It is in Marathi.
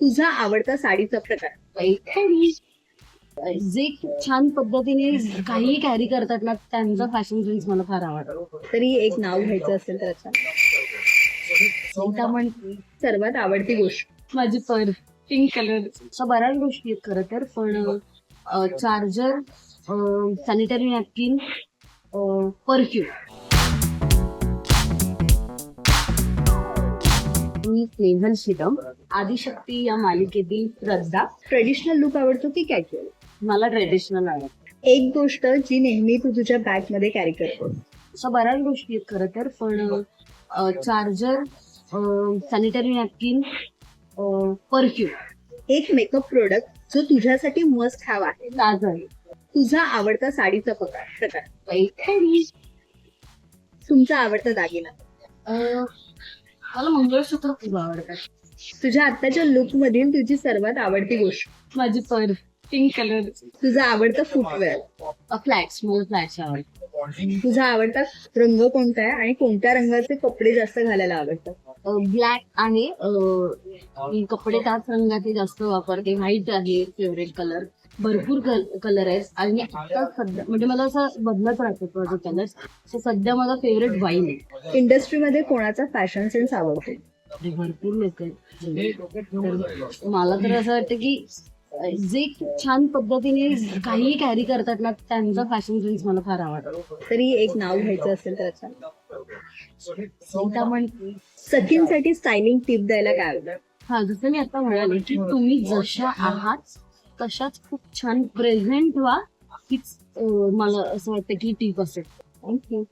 तुझा आवडता साडीचा प्रकार? पैठणी. जे छान पद्धतीने काहीही कॅरी करतात ना त्यांचा फॅशन सेन्स मला फार आवडतो. तरी एक नाव घ्यायचं असेल तर अच्छा. सर्वात आवडती गोष्ट? माझी पर पिंक कलर बऱ्याच गोष्टी आहेत खरं तर पण charger sanitary napkin perfume Snehal Shidam Adishakti या मालिकेतील श्रद्धा. ट्रेडिशनल लुक आवडतो की कॅज्युअल मला ट्रेडिशनल आवडतं. एक गोष्ट जी नेहमी तू तुझ्या बॅगमध्ये कॅरी करतो अशा बऱ्याच गोष्टी आहेत खरं तर पण चार्जर सॅनिटरी नॅपकिन परफ्यूम एक मेकअप प्रोडक्ट जो तुझ्यासाठी मस्ट हॅव आहे. तुझा आवडता साडीचा प्रकार. पैठणी. तुमचा आवडता दागिना. मला मंगळसूत्र खूप आवडतात तुझ्या आत्ताच्या लुक मधील तुझी सर्वात आवडती गोष्ट. माझी पर पिंक कलर तुझा आवडता फुटवेअर फ्लॅट्स मला फ्लॅट्स आवडतात तुझा आवडता रंग कोणता आहे? आणि कोणत्या रंगाचे कपडे जास्त घालायला आवडतात? ब्लॅक आहे मी कपडे त्याच रंगाचे जास्त वापरते. व्हाईट आहे फेवरेट कलर भरपूर कलर आहेत. आणि आता सध्या म्हणजे मला असं बदलत राहतो माझं कलर सो सध्या माझा फेवरेट वाईन आहे. इंडस्ट्रीमध्ये कोणाचा फॅशन सेन्स आवडतो? भरपूर लोक आहेत. तर मला तर असं वाटतं की जे छान पद्धतीने काहीही कॅरी करतात ना त्यांचा फॅशन सेन्स मला फार आवडतो. तरी एक नाव घ्यायचं असेल तर अच्छा. सीतामण सखींसाठी स्टायलिंग टिप द्यायला काय हा जसं मी आता म्हणाले की तुम्ही जशा आहात तशाच खूप छान प्रेझेंट व्हा हीच मला असं वाटतं की टीप असेल. थँक्यू